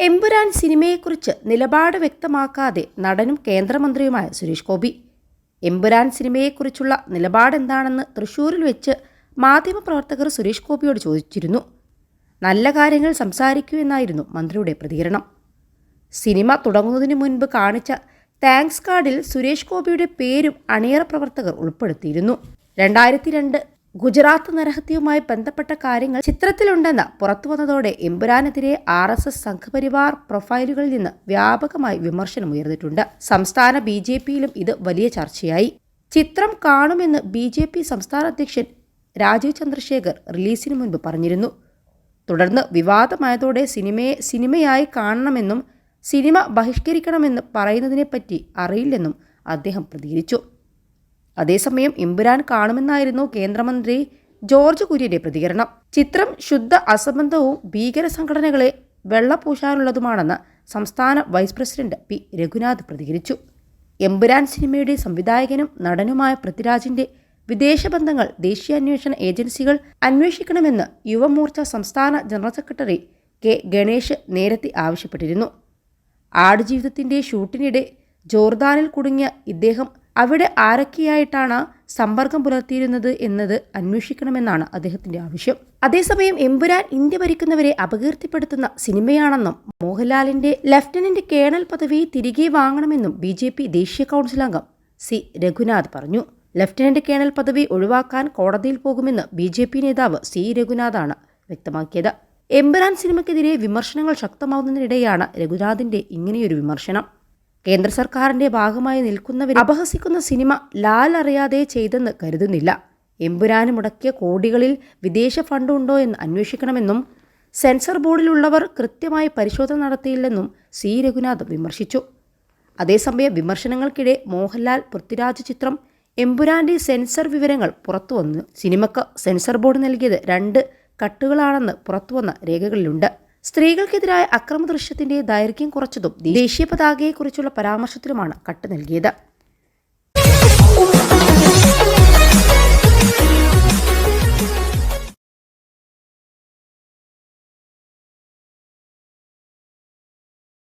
എമ്പുരാൻ സിനിമയെക്കുറിച്ച് നിലപാട് വ്യക്തമാക്കാതെ നടനും കേന്ദ്രമന്ത്രിയുമായ സുരേഷ് ഗോപി. എമ്പുരാൻ സിനിമയെക്കുറിച്ചുള്ള നിലപാടെന്താണെന്ന് തൃശൂരിൽ വെച്ച് മാധ്യമപ്രവർത്തകർ സുരേഷ് ഗോപിയോട് ചോദിച്ചിരുന്നു. നല്ല കാര്യങ്ങൾ സംസാരിക്കൂ എന്നായിരുന്നു മന്ത്രിയുടെ പ്രതികരണം. സിനിമ തുടങ്ങുന്നതിന് മുൻപ് കാണിച്ച താങ്ക്സ് കാർഡിൽ സുരേഷ് ഗോപിയുടെ പേരും അണിയറ പ്രവർത്തകർ ഉൾപ്പെടുത്തിയിരുന്നു. രണ്ടായിരത്തി രണ്ട് ഗുജറാത്ത് നരഹത്യവുമായി ബന്ധപ്പെട്ട കാര്യങ്ങൾ ചിത്രത്തിലുണ്ടെന്ന് പുറത്തുവന്നതോടെ എമ്പുരാനെതിരെ ആർ എസ് എസ് സംഘപരിവാർ പ്രൊഫൈലുകളിൽ നിന്ന് വ്യാപകമായി വിമർശനം ഉയർന്നിട്ടുണ്ട്. സംസ്ഥാന ബി ജെ പിയിലും ഇത് വലിയ ചർച്ചയായി. ചിത്രം കാണുമെന്ന് ബി ജെ പി സംസ്ഥാന അധ്യക്ഷൻ രാജീവ് ചന്ദ്രശേഖർ റിലീസിന് മുൻപ് പറഞ്ഞിരുന്നു. തുടർന്ന് വിവാദമായതോടെ സിനിമയെ സിനിമയായി കാണണമെന്നും സിനിമ ബഹിഷ്കരിക്കണമെന്ന് പറയുന്നതിനെപ്പറ്റി അറിയില്ലെന്നും അദ്ദേഹം പ്രതികരിച്ചു. അതേസമയം ഇമ്പുരാൻ കാണുമെന്നായിരുന്നു കേന്ദ്രമന്ത്രി ജോർജ് കുര്യന്റെ പ്രതികരണം. ചിത്രം ശുദ്ധ അസംബന്ധവും ഭീകര സംഘടനകളെ വെള്ളപൂശാനുള്ളതുമാണെന്ന് സംസ്ഥാന വൈസ് പ്രസിഡന്റ് പി. രഘുനാഥ് പ്രതികരിച്ചു. എമ്പുരാൻ സിനിമയുടെ സംവിധായകനും നടനുമായ പൃഥ്വിരാജിന്റെ വിദേശ ബന്ധങ്ങൾ ദേശീയ അന്വേഷണ ഏജൻസികൾ അന്വേഷിക്കണമെന്ന് യുവമോർച്ച സംസ്ഥാന ജനറൽ സെക്രട്ടറി കെ. ഗണേഷ് നേരത്തെ ആവശ്യപ്പെട്ടിരുന്നു. ആടുജീവിതത്തിന്റെ ഷൂട്ടിനിടെ ജോർദാനിൽ കുടുങ്ങിയ ഇദ്ദേഹം അവിടെ ആരൊക്കെയായിട്ടാണ് സമ്പർക്കം പുലർത്തിയിരുന്നത് എന്നത് അന്വേഷിക്കണമെന്നാണ് അദ്ദേഹത്തിന്റെ ആവശ്യം. അതേസമയം എമ്പുരാൻ ഇന്ത്യ ഭരിക്കുന്നവരെ അപകീർത്തിപ്പെടുത്തുന്ന സിനിമയാണെന്നും മോഹൻലാലിന്റെ ലഫ്റ്റനന്റ് കേണൽ പദവി തിരികെ വാങ്ങണമെന്നും ബി ജെ പി ദേശീയ കൗൺസിൽ അംഗം സി രഘുനാഥ് പറഞ്ഞു. ലഫ്റ്റനന്റ് കേണൽ പദവി ഒഴിവാക്കാൻ കോടതിയിൽ പോകുമെന്ന് ബി ജെ പി നേതാവ് സി രഘുനാഥാണ് വ്യക്തമാക്കിയത്. എമ്പുരാൻ സിനിമയ്ക്കെതിരെ വിമർശനങ്ങൾ ശക്തമാവുന്നതിനിടെയാണ് രഘുനാഥിന്റെ ഇങ്ങനെയൊരു വിമർശനം. കേന്ദ്ര സർക്കാരിന്റെ ഭാഗമായി നിൽക്കുന്നവരെ അപഹസിക്കുന്ന സിനിമ ലാൽ അറിയാതെ ചെയ്തെന്ന് കരുതുന്നില്ല. എമ്പുരാന് മുടക്കിയ കോടികളിൽ വിദേശ ഫണ്ടുണ്ടോ എന്ന് അന്വേഷിക്കണമെന്നും സെൻസർ ബോർഡിലുള്ളവർ കൃത്യമായി പരിശോധന നടത്തിയില്ലെന്നും സി. രഘുനാഥ് വിമർശിച്ചു. അതേസമയം വിമർശനങ്ങൾക്കിടെ മോഹൻലാൽ പൃഥ്വിരാജ് ചിത്രം എമ്പുരാന്റെ സെൻസർ വിവരങ്ങൾ പുറത്തുവന്നു സിനിമക്ക് സെൻസർ ബോർഡ് നൽകിയത് രണ്ട് കട്ടുകളാണെന്ന് പുറത്തുവന്ന രേഖകളിലുണ്ട്. സ്ത്രീകൾക്കെതിരായ അക്രമ ദൃശ്യത്തിന്റെ ദൈർഘ്യം കുറച്ചതും ദേശീയ പതാകയെക്കുറിച്ചുള്ള പരാമർശത്തിലുമാണ് കട്ട് നൽകിയത്